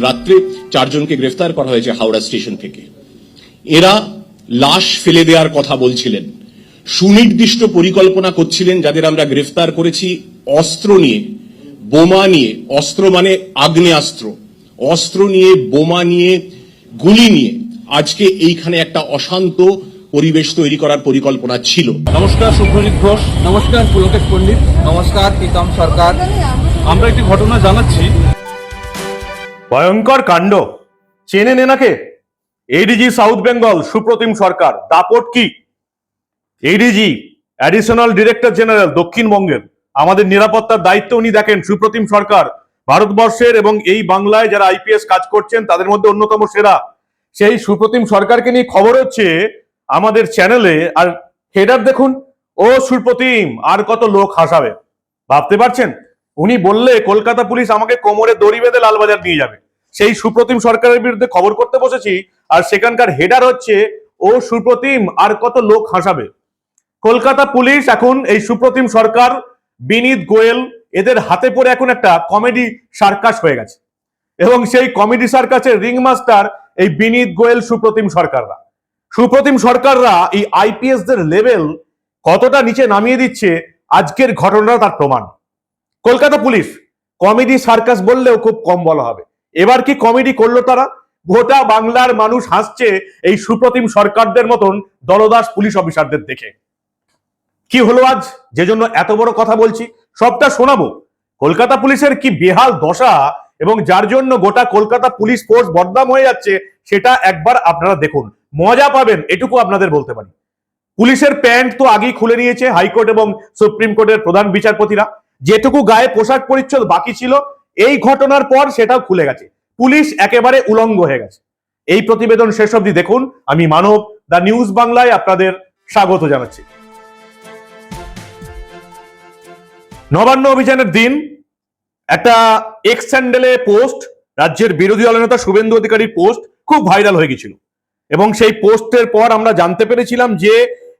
রাত্রে চারজনকে গ্রেফতার করা হয়েছে হাওড়া স্টেশন থেকে। এরা লাশ ফেলে দেওয়ার কথা বলছিলেন। সুনির্দিষ্ট পরিকল্পনা করছিলেন যাদের আমরা গ্রেফতার করেছি অস্ত্র নিয়ে বোমা নিয়ে অস্ত্র মানে আগ্নেয়াস্ত্র। অস্ত্র নিয়ে বোমা নিয়ে গুলি নিয়ে। আজকে এইখানে একটা অশান্ত পরিবেশ তৈরি করার পরিকল্পনা ছিল। নমস্কার শুভ্রজিৎ ঘোষ। নমস্কার পুলকেশ পণ্ডিত। নমস্কার প্রীতম সরকার। আমরা একটি ঘটনা জানাচ্ছি। ভয়ঙ্কর কাণ্ড। চেনেন এনাকে ADG south Bengal Supratim Sarkar, দাপট কি? এডিজি অ্যাডিশনাল ডিরেক্টর জেনারেল দক্ষিণবঙ্গের। আমাদের নিরাপত্তার দায়িত্ব উনি দেখেন, সুপ্রতিম সরকার। ভারতবর্ষের এবং এই বাংলায় যারা আইপিএস কাজ করছেন, তাদের মধ্যে অন্যতম সেরা। সেই সুপ্রতিম সরকারকে নিয়ে খবর হচ্ছে, আমাদের চ্যানেলে আর হেডার দেখুন, ও সুপ্রতিম, আর কত লোক হাসাবে। ভাবতে পারছেন? উনি বললে কলকাতা পুলিশ আমাকে কোমরে দড়ি বেঁধে লালবাজার নিয়ে যাবে। সেই সুপ্রতিম সরকারের বিরুদ্ধে খবর করতে বসেছি, আর সেখানকার হেডার হচ্ছে, ও সুপ্রতিম, আর কত লোক হাসাবে? কলকাতা পুলিশ এখন এই সুপ্রতিম সরকার, বিনীত গোয়েল, এদের হাতে পড়ে এখন একটা কমেডি সার্কাস হয়ে গেছে। এবং সেই কমেডি সার্কাসের রিং মাস্টার এই বিনীত গোয়েল সুপ্রতিম সরকাররা। সুপ্রতিম সরকাররা এই আইপিএস দের লেভেল কতটা নিচে নামিয়ে দিচ্ছে, আজকের ঘটনা তার প্রমাণ। কলকাতা পুলিশ কমেডি সার্কাস বললেও খুব কম বলা হবে। এবার কি কমেডি করল তারা? গোটা বাংলার মানুষ হাসছে এই সুপ্রতিম সরকারদের মতন দলদাস পুলিশ অফিসারদের দেখে। কি হলো আজ? যে জন্য এত বড় কথা বলছি। সবটা শোনাবো। কলকাতা পুলিশের কি বেহাল দশা এবং যার জন্য গোটা কলকাতা পুলিশ ফোর্স বদনাম হয়ে যাচ্ছে, সেটা একবার আপনারা দেখুন। মজা পাবেন, এটুকু আপনাদের বলতে পারি। পুলিশের প্যান্ট তো আগেই খুলে নিয়েছে হাইকোর্ট এবং সুপ্রিম কোর্টের প্রধান বিচারপতিরা। যেটুকু গায়ে পোশাক পরিচ্ছদ বাকি ছিল এই ঘটনার পর সেটাও খুলে গেছে। পুলিশ একেবারে উলঙ্গ হয়ে গেছে। এই প্রতিবেদন শেষ অবধি দেখুন। আমি মানব দা নিউজ বাংলায় আপনাদের স্বাগত জানাচ্ছি। নবান্ন অভিযানের দিন একটা এক্স স্যান্ডেলে পোস্ট, রাজ্যের বিরোধী দলনেতা শুভেন্দু অধিকারীর পোস্ট খুব ভাইরাল হয়ে গেছিল। এবং সেই পোস্টের পর আমরা জানতে পেরেছিলাম যে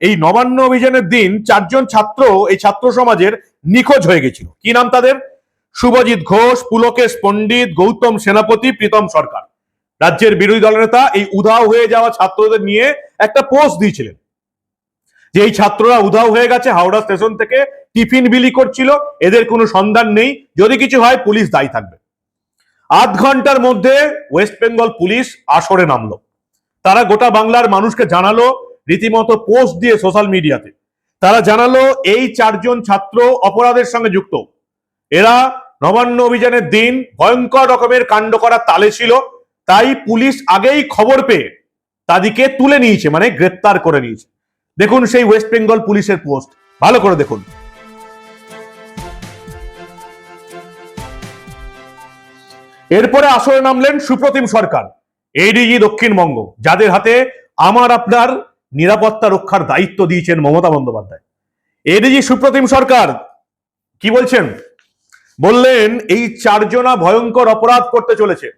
এই নবান্ন অভিযানের দিন চারজন ছাত্র, এই ছাত্র সমাজের নিখোঁজ হয়ে গেছিল। কি নাম তাদের? শুভজিৎ ঘোষ, পুলকেশ পণ্ডিত, গৌতম সেনাপতি, প্রীতম সরকার। রাজ্যের বিরোধী দলনেতা এই উধাও হয়ে যাওয়া ছাত্রদের নিয়ে একটা পোস্ট দিয়েছিলেন। যে এই ছাত্ররা উধাও হয়ে গেছে, হাওড়া স্টেশন থেকে টিফিন বিলি করছিল, এদের কোনো সন্ধান নেই, যদি কিছু হয় পুলিশ দায়ী থাকবে। আধ ঘণ্টার মধ্যে ওয়েস্ট বেঙ্গল পুলিশ আসরে নামলো। তারা গোটা বাংলার মানুষকে জানালো, রীতিমতো পোস্ট দিয়ে সোশ্যাল মিডিয়াতে। তারা জানালো, এই চারজন ছাত্র অপরাধের সঙ্গে যুক্ত। এরা নবান্ন অভিযানের দিন ভয়ঙ্কর রকমের কাণ্ড করার তালে ছিল। তাই পুলিশ আগেই খবর পেয়ে তাদেরকে তুলে নিয়েছে মানে গ্রেপ্তার করে নিয়েছে। দেখুন সেই ওয়েস্ট বেঙ্গল পুলিশের পোস্ট। ভালো করে দেখুন। এরপরে আসরে নামলেন সুপ্রতিম সরকার এডিজি দক্ষিণবঙ্গ, যাদের হাতে আমার আপনার নিরাপত্তা রক্ষার দায়িত্ব দিয়েছেন মমতা বন্দ্যোপাধ্যায়। এডিজি সুপ্রতিম সরকার, কি বলছেন? বললেন, এই চারজনা ভয়ঙ্কর অপরাধ করতে চলেছে।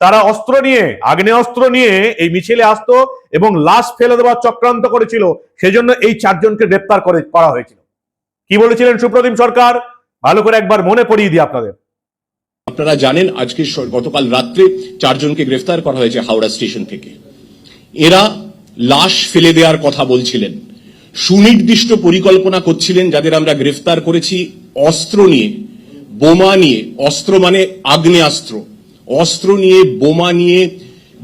তারা অস্ত্র নিয়ে, আগ্নেয়াস্ত্র নিয়ে এই মিছিলে আসতো এবং লাশ ফেলে দেওয়ার চক্রান্ত করেছিল। সেজন্য এই চারজনকে গ্রেপ্তার করে করা হয়েছিল। কি বলেছিলেন সুপ্রতিম সরকার? ভালো করে একবার মনে পড়িয়ে দিই আপনাদের। আপনারা জানেন, আজকে গতকাল রাত্রে চারজনকে গ্রেফতার করা হয়েছে হাওড়া স্টেশন থেকে। এরা লাশ ফেলে দেওয়ার কথা বলছিলেন। সুনির্দিষ্ট পরিকল্পনা করছিলেন যাদের আমরা গ্রেফতার করেছি অস্ত্র নিয়ে। বোমা নিয়ে, অস্ত্র মানে আগ্নেয়াস্ত্র। অস্ত্র নিয়ে, বোমা নিয়ে,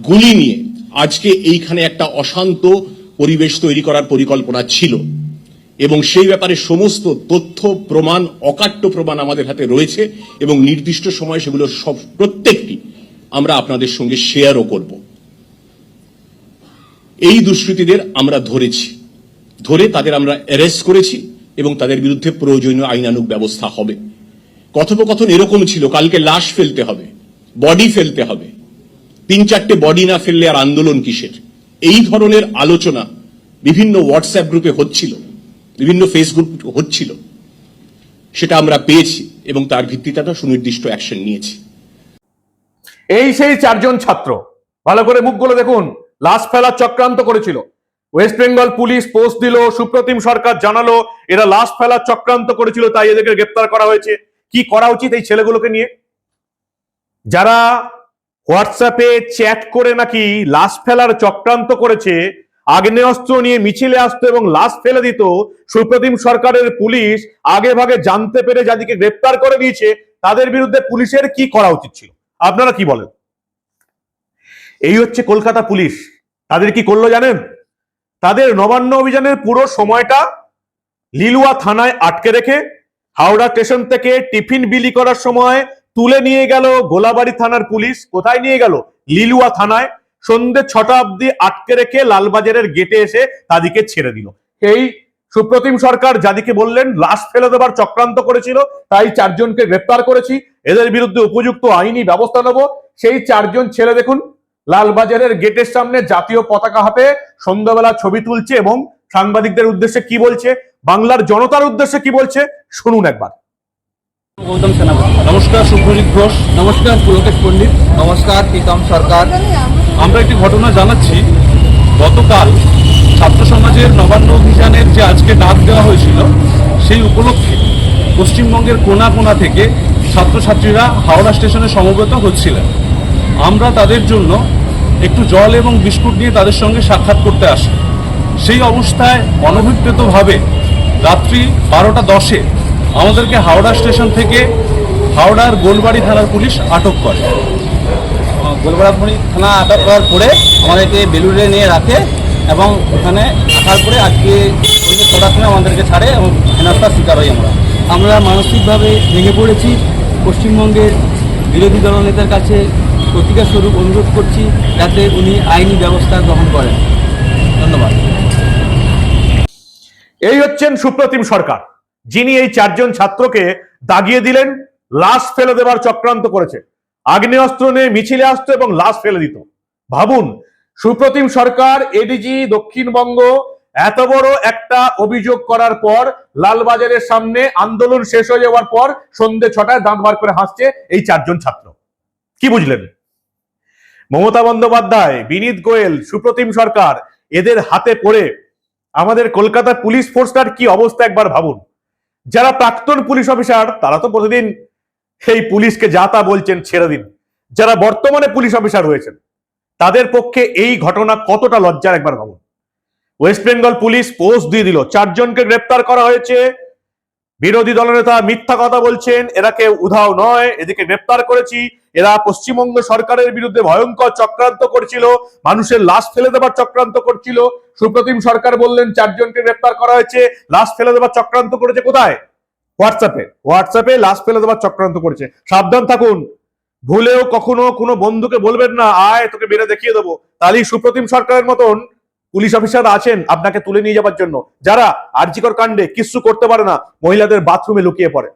গুলি নিয়ে আজকে এইখানে একটা অশান্ত পরিবেশ তৈরি করার পরিকল্পনা ছিল। এবং সেই ব্যাপারে সমস্ত তথ্য, প্রমাণ, অকাট্য প্রমাণ আমাদের হাতে রয়েছে এবং নির্দিষ্ট সময় সেগুলোর সব প্রত্যেকটি আমরা আপনাদের সঙ্গে শেয়ারও করব। এই দুষ্কৃতীদের আমরা ধরেছি। ধরে তাদের আমরা অ্যারেস্ট করেছি এবং তাদের বিরুদ্ধে প্রয়োজনীয় আইনানুক ব্যবস্থা হবে। কথোপকথন এরকম ছিল, কালকে লাশ ফেলতে হবে বডি ফেলতে হবে। তিন চারটে বডি না ফেললে আর আন্দোলন কিসের? এই ধরনের আলোচনা বিভিন্ন হোয়াটসঅ্যাপ গ্রুপে হচ্ছিল, বিভিন্ন ফেসবুক হচ্ছিল। সেটা আমরা পেয়েছি এবং তার ভিত্তিতে একটা সুনির্দিষ্ট অ্যাকশন নিয়েছি। এই সেই চারজন ছাত্র, ভালো করে মুখগুলো দেখুন, লাশ ফেলার চক্রান্ত করেছিল। ওয়েস্ট বেঙ্গল পুলিশ পোস্ট দিল, সুপ্রতিম সরকার জানালো, এরা লাশ ফেলার চক্রান্ত করেছিল, তাই এদেরকে গ্রেপ্তার করা হয়েছে। কি করা উচিত এই ছেলেগুলোকে নিয়ে? যারা হোয়াটসঅ্যাপে চ্যাট করে নাকি লাশ ফেলার চক্রান্ত করেছে, আগ্নেয়াস্ত্র নিয়ে মিছিলে আসতো এবং লাশ ফেলে দিত, সুপ্রতিম সরকারের পুলিশ আগে ভাগে জানতে পেরে যাদেরকে গ্রেপ্তার করে দিয়েছে, তাদের বিরুদ্ধে পুলিশের কি করা উচিত ছিল? আপনারা কি বলেন? এই হচ্ছে কলকাতা পুলিশ। তাদের কি করল জানেন? তাদের নবান্ন অভিযানের পুরো সময়টা লিলুয়া থানায় আটকে রেখে হাওড়া স্টেশন থেকে টিফিন বিলি করার সময় তুলে নিয়ে গেল গোলাবাড়ি থানার পুলিশ। কোথায় নিয়ে গেল? লিলুয়া থানায়। সন্ধ্যে ছটা অব্দি আটকে রেখে লালবাজারের গেটে এসে তাদেরকে ছেড়ে দিল। এই সুপ্রতিম সরকার যাদিকে বললেন, লাশ ফেলে দেবার চক্রান্ত করেছিল, তাই চারজনকে গ্রেপ্তার করেছি। এদের বিরুদ্ধে উপযুক্ত আইনি ব্যবস্থা নেব। সেই চারজন ছেলে দেখুন, লালবাজারের গেটের সামনে জাতীয় পতাকা হাতে সন্ধ্যাবেলা ছবি তুলছে এবং সাংবাদিকদের উদ্দেশ্যে কি বলছে বাংলার জনতার উদ্দেশ্যে কি বলছে? শুনুন একবার। গৌতম সেনাপতি। নমস্কার শুভ্রজিৎ ঘোষ। নমস্কার, পুলকেশ পণ্ডিত। নমস্কার, প্রীতম সরকার। আমরা একটি ঘটনা জানাচ্ছি। গতকাল ছাত্র সমাজের নবান্ন অভিযানের যে আজকে ডাক দেওয়া হয়েছিল, সেই উপলক্ষে পশ্চিমবঙ্গের কোনা কোনা থেকে ছাত্রছাত্রীরা হাওড়া স্টেশনে সমবেত হচ্ছিলেন। আমরা তাদের জন্য একটু জল এবং বিস্কুট নিয়ে তাদের সঙ্গে সাক্ষাৎ করতে আসি। সেই অবস্থায় অনভিপ্রেতভাবে রাত্রি বারোটা দশে আমাদেরকে হাওড়া স্টেশন থেকে হাওড়ার গোলবাড়ি থানার পুলিশ আটক করে। গোলবাড়াপুরি থানা আটক করার পরে আমাদেরকে বেলুড়ে নিয়ে রাখে এবং ওখানে রাখার পরে আজকে সময় আমাদেরকে ছাড়ে এবং হেনস্থার শিকার হই আমরা। আমরা মানসিকভাবে ভেঙে পড়েছি। পশ্চিমবঙ্গের বিরোধী দলনেতার কাছে প্রতিকার স্বরূপ অনুরোধ করছি যাতে উনি আইনি ব্যবস্থা গ্রহণ করেন। ধন্যবাদ। এই হচ্ছেন সুপ্রতিম সরকার। যিনি এই চারজন ছাত্রকে দাগিয়ে দিলেন, লাশ ফেলে দেবার চক্রান্ত করেছে। আগ্নেয়াস্ত্র নিয়ে মিছিলে আসতো এবং লাশ ফেলে দিত। ভাবুন, সুপ্রতিম সরকার এডিজি দক্ষিণবঙ্গ, এত বড় একটা অভিযোগ করার পর, লালবাজারের সামনে আন্দোলন শেষ হয়ে যাওয়ার পর সন্ধ্যে ছটায় দাঁত বার করে হাসছে এই চারজন ছাত্র। কি বুঝলেন? মমতা বন্দ্যোপাধ্যায়, বিনীত গোয়েল, সুপ্রতিম সরকার, এদের হাতে পড়ে আমাদের কলকাতার পুলিশ ফোর্সটার কি অবস্থা একবার ভাবুন। যারা প্রাক্তন পুলিশ অফিসার তারা তো প্রতিদিন সেই পুলিশকে যা তা বলছেন ছেড়ে দিন। যারা বর্তমানে পুলিশ অফিসার হয়েছেন, তাদের পক্ষে এই ঘটনা কতটা লজ্জার একবার ভাবুন। ওয়েস্ট বেঙ্গল পুলিশ পোস্ট দিয়ে দিল, চারজনকে গ্রেপ্তার করা হয়েছে। বিরোধী দলনেতা মিথ্যা কথা বলছেন, এরা কেউ উধাও নয় এদিকে গ্রেপ্তার করেছি, এরা পশ্চিমবঙ্গ সরকারের বিরুদ্ধে ভয়ঙ্কর চক্রান্ত করছিল, মানুষের লাশ ফেলে দেবার চক্রান্ত করছিল। সুপ্রতিম সরকার বললেন, চারজনকে গ্রেপ্তার করা হয়েছে, লাশ ফেলে দেবার চক্রান্ত করেছে কোথায়? হোয়াটসঅ্যাপে হোয়াটসঅ্যাপে লাশ ফেলে দেবার চক্রান্ত করেছে। সাবধান থাকুন, ভুলেও কখনো কোনো বন্ধুকে বলবেন না, আয়, তোকে বেড়ে দেখিয়ে দেবো। তাহলেই সুপ্রতিম সরকারের মতন পুলিশ অফিসার আছেন, আপনাকে তুলে নিয়ে যাবার জন্য। যারা আর্জিকর কাণ্ডে কিচ্ছু করতে পারে না, মহিলাদের বাথরুমে লুকিয়ে পড়ে।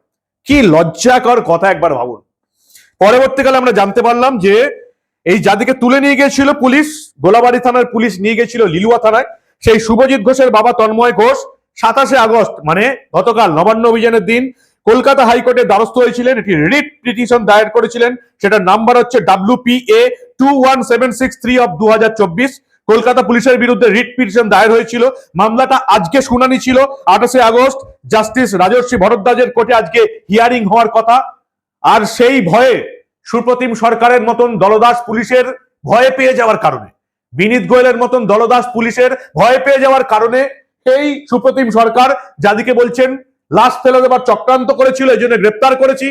কি লজ্জাকর কথা একবার ভাবুন। পরবর্তীকালে আমরা জানতে পারলাম যে, এই যাদিকে তুলে নিয়ে গিয়েছিল পুলিশ, গোলাবাড়ি থানার পুলিশ নিয়ে গেছিল লিলুয়া থানায়, সেই শুভজিৎ ঘোষের বাবা তন্ময় ঘোষ সাতাশে আগস্ট মানে গতকাল নবান্ন অভিযানের দিন, কলকাতা হাইকোর্টের দ্বারস্থ হয়েছিলেন, একটি রিট পিটিশন দায়ের করেছিলেন, সেটার নাম্বার হচ্ছে W P A two one seven six three of দুহাজার চব্বিশ কলকাতা পুলিশের বিরুদ্ধে রিট পিটিশন দায়ের হয়েছিল। মামলাটা আজকে শুনানি ছিল, আঠাশে আগস্ট। জাস্টিস রাজর্ষি ভরদ্বাজের কোর্টে আজকে হিয়ারিং হওয়ার কথা। আর সেই ভয়ে সুপ্রতিম সরকারের মতন দলদাস পুলিশের ভয় পেয়ে যাওয়ার কারণে, বিনীত গোয়েলের মতন দলদাস পুলিশের ভয় পেয়ে যাওয়ার কারণে এই সুপ্রতিম সরকার যাদিকে বলছেন, লাশ ফেলে দেবার চক্রান্ত করেছিল এই জন্য গ্রেপ্তার করেছি।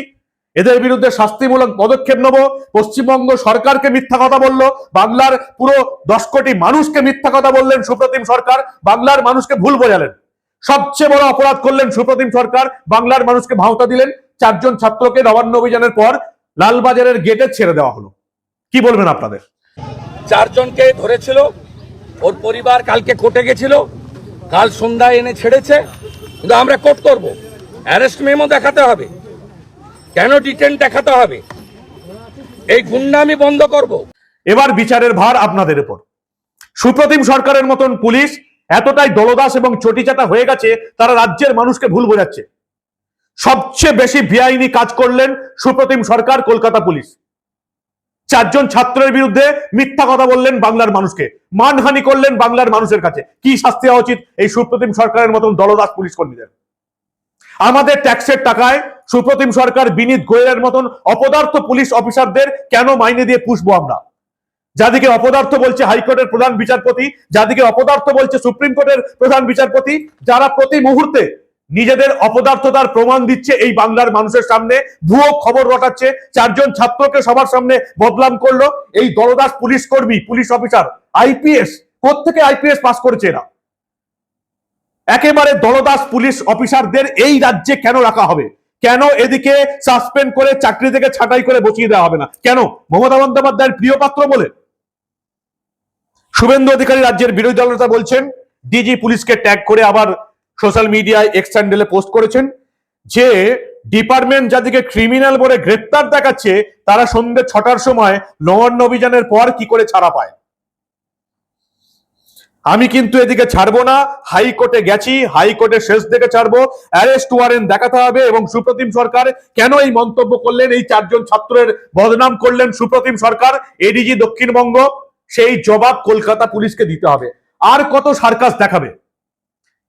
এদের বিরুদ্ধে শাস্তিমূলক পদক্ষেপ নেব। পশ্চিমবঙ্গ সরকারকে মিথ্যা কথা বলল, বাংলার পুরো দশ কোটি মানুষকে মিথ্যা কথা বললেন সুপ্রতিম সরকার, বাংলার মানুষকে ভুল বোঝালেন। সবচেয়ে বড় অপরাধ করলেন সুপ্রতিম সরকার, বাংলার মানুষকে ভাওতা দিলেন। চারজন ছাত্রকে নবান্ন অভিযানের পর লালবাজারের গেটে ছেড়ে দেওয়া হলো। কি বলবেন আপনাদের? চারজনকে ধরেছিল, ওর পরিবার কালকে কোর্টে গেছিল, কাল সন্ধ্যায় এনে ছেড়েছে, কিন্তু আমরা কোর্ট করব। অ্যারেস্ট মেমো দেখাতে হবে। কেন ডিটেন দেখাতে হবে? এই গুন্ডামি বন্ধ করব। এবার বিচারের ভার আপনাদের উপর। সুপ্রতিম সরকারের মতন পুলিশ এতটাই দলদাস এবং চটিচাটা হয়ে গেছে, তারা রাজ্যের মানুষকে ভুল বোঝাচ্ছে। সবচেয়ে বেশি বেআইনি কাজ করলেন সুপ্রতিম সরকার, কলকাতা পুলিশ। চারজন ছাত্রের বিরুদ্ধে মিথ্যা কথা বললেন বাংলার মানুষকে। মানহানি করলেন বাংলার মানুষের কাছে। কি শাস্তি হওয়া উচিত এই সুপ্রতিম সরকারের মতন দলদাস পুলিশ কর্মীদের? আমাদের ট্যাক্সের টাকায় সুপ্রতিম সরকার বিনীত গোয়েলের মতন অপদার্থ পুলিশ অফিসারদের কেন মাইনে দিয়ে পুষবো আমরা? যাদিকে অপদার্থ বলছে হাইকোর্টের প্রধান বিচারপতি, যাদিকে অপদার্থ বলছে সুপ্রিম কোর্টের প্রধান বিচারপতি, যারা প্রতি মুহূর্তে নিজেদের অপদার্থতার প্রমাণ দিচ্ছে এই বাংলার মানুষের সামনে, ভুয়ো খবর রটাচ্ছে, চারজন ছাত্রকে সবার সামনে বদলাম করল, এই দলদাস পুলিশ কর্মী, পুলিশ অফিসার, আইপিএস, কোত্থেকে আইপিএস পাস করেছে এরা? একেবারে দলদাস পুলিশ অফিসারদের এই রাজ্যে কেন রাখা হবে? কেন এদিকে সাসপেন্ড করে চাকরি থেকে ছাঁটাই করে বসিয়ে দেওয়া হবে না? কেন? মমতা বন্দ্যোপাধ্যায়ের প্রিয় পাত্র বলে? শুভেন্দু অধিকারী রাজ্যের বিরোধী দলনেতা বলছেন ডিজি পুলিশকে ট্যাগ করে আবার সোশ্যাল মিডিয়ায় এক্স হ্যান্ডেলে পোস্ট করেছেন যে, ডিপার্টমেন্ট যাদেরকে ক্রিমিনাল বলে গ্রেপ্তার দেখাচ্ছে, তারা সন্ধ্যে ছটার সময় নবান্ন অভিযানের পর কি করে ছাড়া পায়? আমি কিন্তু এদিকে ছাড়বো না হাইকোর্টে গেছি হাইকোর্টে শেষ দিকে ছাড়বো অ্যারেস্ট ওয়ারেন্ট দেখাতে হবে এবং সুপ্রতিম সরকার কেন এই মন্তব্য করলেন, এই চারজন ছাত্রের বদনাম করলেন সুপ্রতিম সরকার এডিজি দক্ষিণবঙ্গ, সেই জবাব কলকাতা পুলিশকে দিতে হবে। আর কত সার্কাস দেখাবে?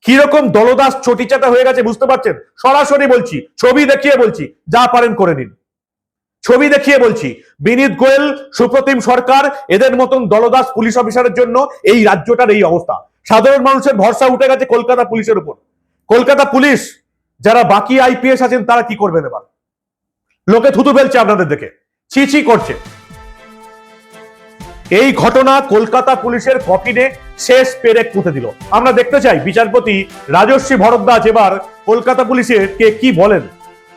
কীরকম দলদাস চটিচাটা হয়ে গেছে, বুঝতে পারছেন? সরাসরি বলছি, ছবি দেখিয়ে বলছি, যা পারেন করে নিন। ছবি দেখিয়ে বলছি, বিনীত গোয়েল, সুপ্রতিম সরকার, এদের মতন দলদাস পুলিশ অফিসারের জন্য এই রাজ্যটার এই অবস্থা। সাধারণ মানুষের ভরসা উঠে গেছে কলকাতা পুলিশের উপর। কলকাতা পুলিশ, যারা বাকি আইপিএস আছেন, তারা কি করবেন এবার? লোকে থুতু ফেলছে আপনাদের দেখে। ছি ছি করছে। এই ঘটনা কলকাতা পুলিশের কফিনে শেষ পেরেক পুঁতে দিল। আমরা দেখতে চাই বিচারপতি রাজস্বী ভরদ্বাজ এবার কলকাতা পুলিশের কে কি বলেন।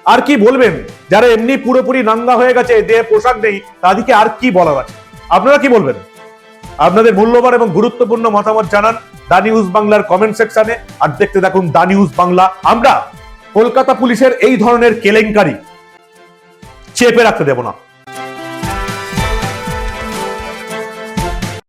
আর কি বলবেন? যারা এমনি পুরোপুরি নাঙ্গা হয়ে গেছে দেহে পোশাক নেই, তাদেরকে আর কি বলার আছে? আপনারা কি বলবেন? আপনাদের মূল্যবান এবং গুরুত্বপূর্ণ মতামত জানান দা নিউজ বাংলার কমেন্ট সেকশনে আর দেখতে দেখুন দা নিউজ বাংলা। আমরা কলকাতা পুলিশের এই ধরনের কেলেঙ্কারি চেপে রাখতে দেব না।